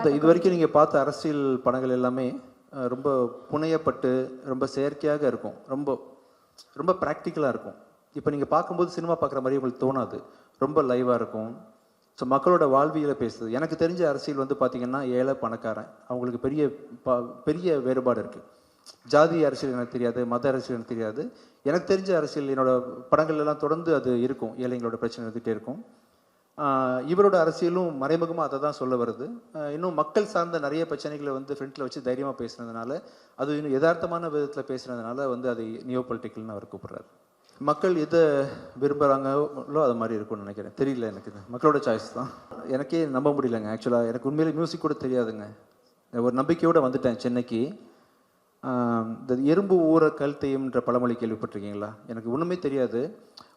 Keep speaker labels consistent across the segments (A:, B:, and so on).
A: இந்த இது வரைக்கும் நீங்கள் பார்த்த அரசியல் படங்கள் எல்லாமே ரொம்ப புனையப்பட்டு ரொம்ப செயற்கையாக இருக்கும். ரொம்ப ரொம்ப ப்ராக்டிக்கலாக இருக்கும். இப்போ நீங்கள் பார்க்கும்போது சினிமா பார்க்குற மாதிரி உங்களுக்கு தோணாது. ரொம்ப லைவாக இருக்கும். ஸோ மக்களோட வாழ்வியலை பேசுது. எனக்கு தெரிஞ்ச அரசியல் வந்து பார்த்தீங்கன்னா ஏழை பணக்காரன். அவங்களுக்கு பெரிய பா பெரிய வேறுபாடு இருக்குது ஜாதி அரசியல் எனக்கு தெரியாது மத அரசியல் எனக்கு தெரியாது. எனக்கு தெரிஞ்ச அரசியல் என்னோட படங்கள் எல்லாம் தொடர்ந்து அது இருக்கும். ஏழைங்களோட பிரச்சனை இருந்துகிட்டே இருக்கும். இவரோட அரசியலும் மறைமுகமாக அதை தான் சொல்ல வருது. இன்னும் மக்கள் சார்ந்த நிறைய பிரச்சனைகளை வந்து ஃப்ரண்ட்டில் வச்சு தைரியமாக பேசுனதுனால அது இன்னும் யதார்த்தமான விதத்தில் பேசுனதுனால வந்து அதை நியோ பொலிட்டிக்கல்னு அவர் கூப்பிட்றாரு. மக்கள் எதை விரும்புகிறாங்களோ அது மாதிரி இருக்கும்னு நினைக்கிறேன். தெரியல எனக்கு இது. மக்களோட சாய்ஸ் தான். எனக்கே நம்ப முடியலங்க. ஆக்சுவலாக எனக்கு உண்மையிலே மியூசிக் கூட தெரியாதுங்க. ஒரு நம்பிக்கையோடு வந்துட்டேன் சென்னைக்கு. இந்த எறும்பு ஊற கல் தேயும்ன்ற பழமொழி கேள்விப்பட்டிருக்கீங்களா? எனக்கு ஒன்றுமே தெரியாது.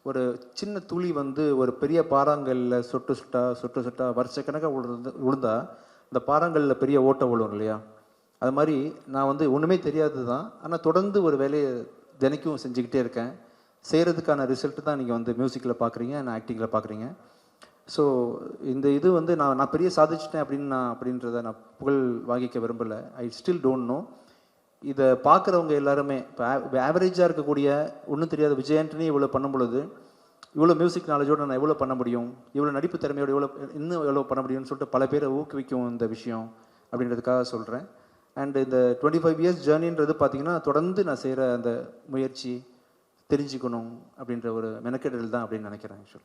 A: ஒரு சின்ன துளி வந்து ஒரு பெரிய பாறாங்கல்ல சொட்டு சுட்டா சொட்டு சுட்டா வருஷக்கணக்காக விழுந்து விழுந்தா இந்த பாறாங்கல்ல பெரிய ஓட்டை விழும் இல்லையா? அது மாதிரி நான் வந்து ஒன்றுமே தெரியாது தான் ஆனால் தொடர்ந்து ஒரு வேலையை தினைக்கும் செஞ்சுக்கிட்டே இருக்கேன். செய்கிறதுக்கான ரிசல்ட்டு தான் நீங்கள் வந்து மியூசிக்கில் பார்க்குறீங்க நான் ஆக்டிங்கில் பார்க்குறீங்க ஸோ இந்த இது வந்து நான் நான் பெரிய சாதிச்சிட்டேன் அப்படின்னு நான் அப்படின்றத நான் புகழ் வாங்கிக்க விரும்பலை. ஐ ஸ்டில் டோன்ட் நோ இதை பார்க்குறவங்க எல்லாருமே இப்போ ஆவரேஜாக இருக்கக்கூடிய ஒன்றும் தெரியாத விஜய் இவ்வளோ பண்ணும் பொழுது இவ்வளோ மியூசிக் நாலேஜோடு நான் எவ்வளோ பண்ண முடியும்? இவ்வளோ நடிப்பு திறமையோட எவ்வளோ இன்னும் எவ்வளோ பண்ண முடியும்னு சொல்லிட்டு பல பேரை ஊக்குவிக்கும் இந்த விஷயம் அப்படின்றதுக்காக சொல்கிறேன் அண்ட் இந்த டுவெண்ட்டி ஃபைவ் இயர்ஸ் ஜேர்னின்றது பார்த்திங்கன்னா தொடர்ந்து நான் செய்கிற அந்த முயற்சி தெரிஞ்சுக்கணும் அப்படின்ற ஒரு மெனக்கெடல் தான் அப்படின்னு நினைக்கிறேன் ஆக்சுவலி